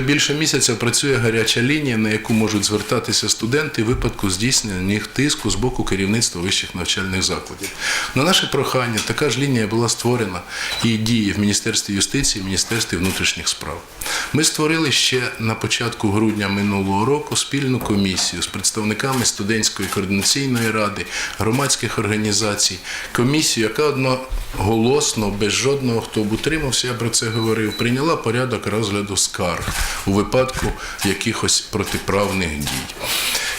Вже більше місяця працює гаряча лінія, на яку можуть звертатися студенти в випадку здійснення тиску з боку керівництва вищих навчальних закладів. На наше прохання така ж лінія була створена і діє в Міністерстві юстиції, Міністерстві внутрішніх справ. Ми створили ще на початку грудня минулого року спільну комісію з представниками студентської координаційної ради, громадських організацій, комісію, яка одноголосно, без жодного хто б утримався, я про це говорив, прийняла порядок розгляду скарг у випадку якихось протиправних дій.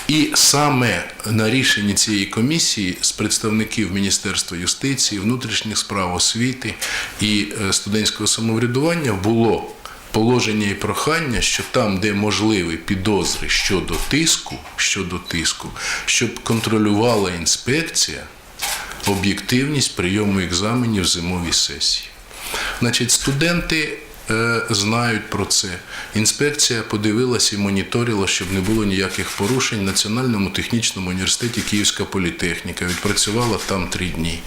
І саме на рішенні цієї комісії з представників Міністерства юстиції, внутрішніх справ, освіти і е, студентського самоврядування було положення і прохання, що там, де можливі підозри щодо тиску, щодо тиску, щоб контролювала інспекція об'єктивність прийому екзаменів зимовій сесії. Значить, студенти знають про це. Інспекція подивилася і моніторила, щоб не було ніяких порушень. В Національному технічному університеті Київська політехніка відпрацювала там три дні.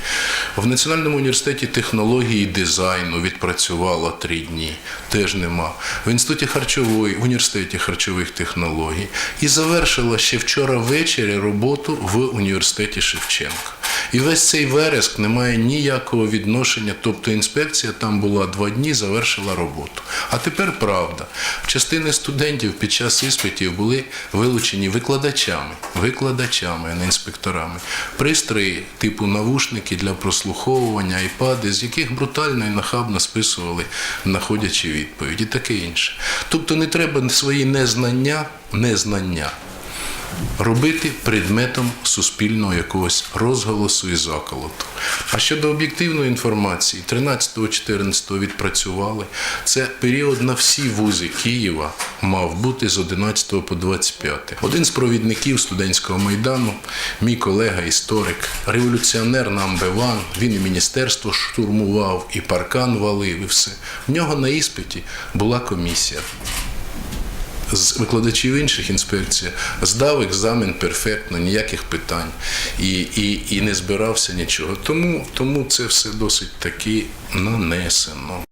В Національному університеті технології дизайну відпрацювала три дні. Теж нема. В інституті харчової, в університеті харчових технологій. І завершила ще вчора ввечері роботу в університеті Шевченка. І весь цей вереск не має ніякого відношення, тобто інспекція там була два дні, завершила роботу. А тепер правда. Частини студентів під час іспитів були вилучені викладачами, викладачами, а не інспекторами. Пристрої типу навушники для прослуховування, айпади, з яких брутально і нахабно списували, знаходячи відповідь, і таке інше. Тобто не треба свої незнання, незнання робити предметом суспільного якогось розголосу і заколоту. А щодо об'єктивної інформації, 13-14 відпрацювали. Це період на всі вузи Києва мав бути з 11 по 25. Один з провідників студентського майдану, мій колега, історик, революціонер Намбеван, він і міністерство штурмував, і паркан валив, і все. В нього на іспиті була комісія з викладачів інших інспекцій здав екзамен перфектно, ніяких питань і, і, і не збирався нічого. Тому, тому це все досить таки нанесено.